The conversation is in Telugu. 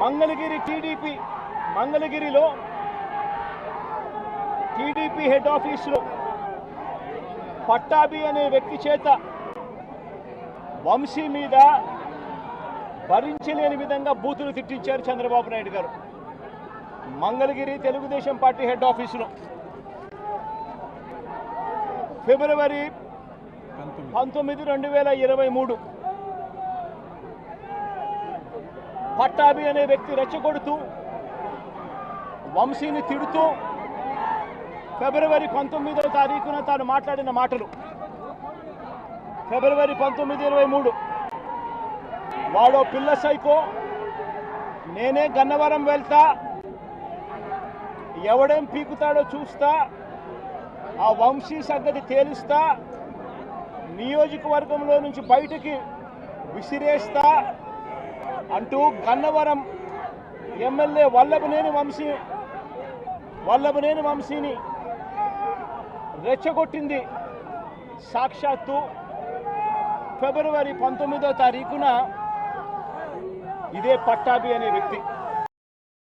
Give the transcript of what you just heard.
మంగళగిరి టీడీపీ మంగళగిరిలో టీడీపీ హెడ్ ఆఫీసులో పట్టాభి అనే వ్యక్తి చేత వంశీ మీద భరించలేని విధంగా బూతులు తిట్టించారు చంద్రబాబు నాయుడు గారు. మంగళగిరి తెలుగుదేశం పార్టీ హెడ్ ఆఫీసులో ఫిబ్రవరి పంతొమ్మిది రెండు వేల ఇరవై మూడు పట్టాభి అనే వ్యక్తి రెచ్చగొడుతూ వంశీని తిడుతూ ఫిబ్రవరి పంతొమ్మిదవ తారీఖున తాను మాట్లాడిన మాటలు. ఫిబ్రవరి పంతొమ్మిది ఇరవై మూడు. వాడో పిల్ల సైకో నేనే గన్నవరం వెళ్తా ఎవడేం పీకుతాడో చూస్తా ఆ వంశీ సంగతి తేలుస్తా నియోజకవర్గంలో నుంచి బయటికి విసిరేస్తా అంటూ గన్నవరం ఎమ్మెల్యే వల్లభనేని వంశీ వల్లభనేని వంశీని రెచ్చగొట్టింది. సాక్షాత్తు ఫిబ్రవరి పంతొమ్మిదో తారీఖున ఇదే పట్టాభి అనే వ్యక్తి.